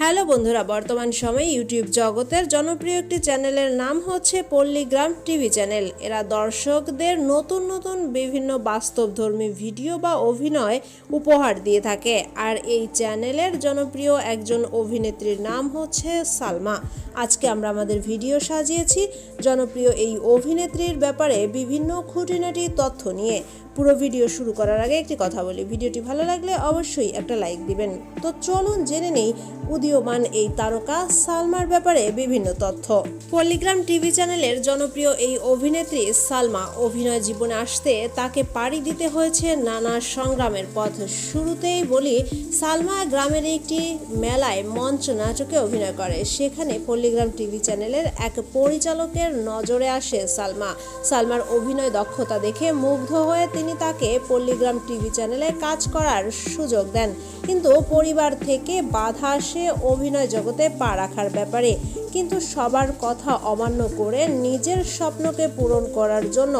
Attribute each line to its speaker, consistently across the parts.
Speaker 1: Hello বন্ধুরা, বর্তমান সময়ে ইউটিউব জগতের জনপ্রিয় একটি চ্যানেলের নাম হচ্ছে পল্লীগ্রাম টিভি চ্যানেল। এরা দর্শকদের নতুন নতুন বিভিন্ন বাস্তবধর্মী ভিডিও বা অভিনয় উপহার দিয়ে থাকে। আর এই চ্যানেলের জনপ্রিয় একজন অভিনেত্রীর নাম হচ্ছে সালমা। আজকে আমরা আমাদের ভিডিও সাজিয়েছি জনপ্রিয় এই অভিনেত্রীর ব্যাপারে বিভিন্ন খুঁটিনাটি তথ্য নিয়ে। পুরো ভিডিও শুরু করার আগে একটি কথা বলি। ভিডিওটি ভালো লাগলে অবশ্যই একটা লাইক দিবেন। তো চলুন জেনে নেই উদীয়মান এই তারকা সালমার ব্যাপারে বিভিন্ন তথ্য। পল্লিগ্রাম টিভি চ্যানেলের জনপ্রিয় এই অভিনেত্রী সালমা অভিনয় জীবনে আসতে তাকে পাড়ি দিতে হয়েছে নানা সংগ্রামের পথ। শুরুতেই বলি, সালমা গ্রামের একটি মেলায় মঞ্চ নাটকে অভিনয় করে। সেখানে পল্লিগ্রাম টিভি চ্যানেলের এক পরিচালকের নজরে আসে সালমা। সালমার অভিনয় দক্ষতা দেখে মুগ্ধ হয়ে তিনি তাকে পল্লিগ্রাম টিভি চ্যানেলে কাজ করার সুযোগ দেন। কিন্তু পরিবার থেকে বাধা অভিনয় জগতে পা রাখার ব্যাপারে। কিন্তু সবার কথা অমান্য করে নিজের স্বপ্নকে পূরণ করার জন্য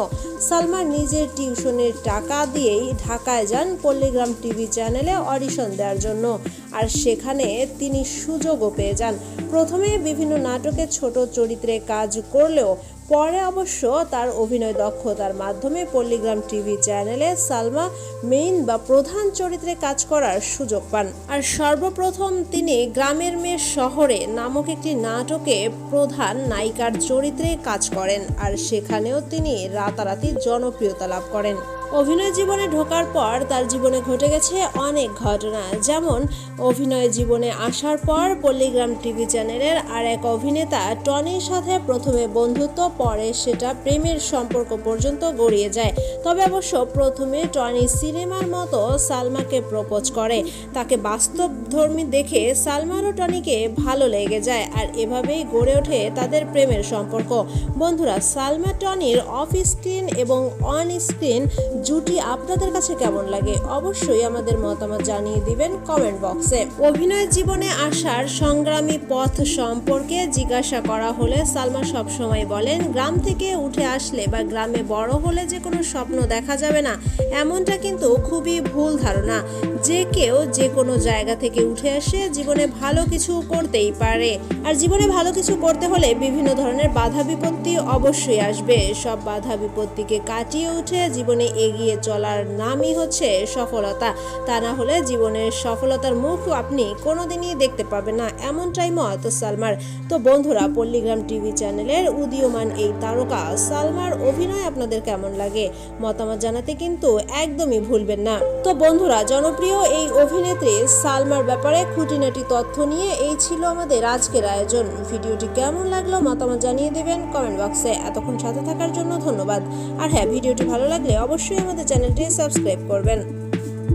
Speaker 1: সালমা নিজের টিউশনের টাকা দিয়েই ঢাকায় যান পল্লিগ্রাম টিভি চ্যানেলে অডিশন দেওয়ার জন্য। আর সেখানে তিনি সুযোগও পেয়ে যান। প্রথমে বিভিন্ন নাটকে ছোট চরিত্রে কাজ করলেও পরে অবশ্য তার অভিনয় দক্ষতার মাধ্যমে পল্লিগ্রাম টিভি চ্যানেলে সালমা মেইন বা প্রধান চরিত্রে কাজ করার সুযোগ পান। আর সর্বপ্রথম তিনি গ্রামের মেয়ে শহরে নামক একটি নাটকে প্রধান নায়িকার চরিত্রে কাজ করেন। আর সেখানেও তিনি রাতারাতি জনপ্রিয়তা লাভ করেন। অভিনয় জীবনে ঢোকার পর তার জীবনে ঘটে গেছে অনেক ঘটনা। যেমন, অভিনয় জীবনে আসার পর পল্লিগ্রাম টিভি চ্যানেলের আর এক অভিনেতা টনির সাথে প্রথমে বন্ধুত্ব, পরে সেটা প্রেমের সম্পর্ক পর্যন্ত গড়িয়ে যায়। তবে অবশ্য প্রথমে টনি সিনেমার মতো সালমাকে প্রপোজ করে। তাকে বাস্তবধর্মী দেখে সালমান ও টনিকে ভালো লেগে যায় আর এভাবেই গড়ে ওঠে তাদের প্রেমের সম্পর্ক। বন্ধুরা, সালমা টনির অফ স্ক্রিন এবং অন স্ক্রিন জুটি আপনাদের কাছে কেমন লাগে অবশ্যই আমাদের মতামত জানিয়ে দিবেন কমেন্ট বক্সে। অভিনয় জীবনে আসার সংগ্রামী পথ সম্পর্কে জিজ্ঞাসা করা হলে সালমা সবসময় বলেন, গ্রাম থেকে উঠে আসলে বা গ্রামে বড় হলে যে কোনো স্বপ্ন দেখা যাবে না, এমনটা কিন্তু খুবই ভুল ধারণা। যে কেউ যে কোনো জায়গা থেকে উঠে আসে জীবনে ভালো কিছু করতেই পারে। আর জীবনে ভালো কিছু করতে হলে বিভিন্ন ধরনের বাধা বিপত্তি অবশ্যই আসবে। সব বাধা বিপত্তিকে কাটিয়ে উঠে জীবনে এগিয়ে চলার নামই হচ্ছে সফলতা। তা না হলে জীবনের সফলতার মুখ আপনি কোনোদিনই দেখতে পাবেন না, এমনটাই মত সালমার। তো বন্ধুরা, পল্লিগ্রাম টিভি চ্যানেলের উদীয়মান এই তারকা সালমার অভিনয় আপনাদের কেমন লাগে? মতামত জানাতে কিন্তু একদমই ভুলবেন না। তো বন্ধুরা, জনপ্রিয় এই অভিনেত্রী সালমার ব্যাপারে খুঁটিনাটি তথ্য নিয়ে এই ছিল আমাদের আজকের আয়োজন। ভিডিওটি কেমন লাগল মতামত জানিয়ে দেবেন কমেন্ট বক্সে। এতক্ষণ সাথে থাকার জন্য ধন্যবাদ। আর হ্যাঁ ভিডিওটি ভালো লাগলে অবশ্যই আমাদের চ্যানেলটি সাবস্ক্রাইব করবেন।